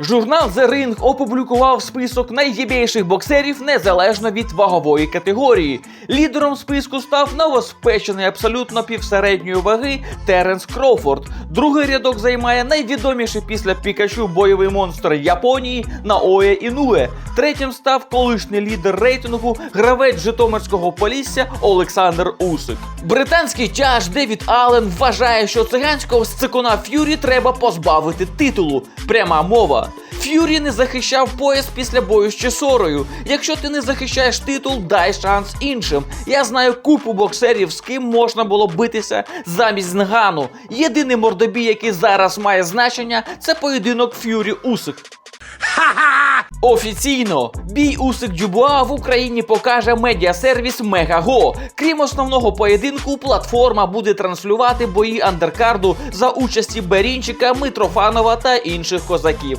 Журнал The Ring опублікував список найєбейших боксерів незалежно від вагової категорії. Лідером списку став новоспечений абсолютно півсередньої ваги Теренс Кроуфорд. Другий рядок займає найвідоміший після Пікачу бойовий монстр Японії Наоя Інуе. Третім став колишній лідер рейтингу гравець Житомирського Полісся Олександр Усик. Британський тяж Девід Аллен вважає, що циганського сцикуна Ф'юрі треба позбавити титулу. Пряма мова. Ф'юрі не захищав пояс після бою з Чесорою. Якщо ти не захищаєш титул, дай шанс іншим. Я знаю купу боксерів, з ким можна було битися замість Нгану. Єдиний мордобій, який зараз має значення, це поєдинок Ф'юрі Усик. Офіційно бій Усик Дюбуа в Україні покаже медіасервіс Мегаго. Крім основного поєдинку, платформа буде транслювати бої андеркарду за участі Берінчика, Митрофанова та інших козаків.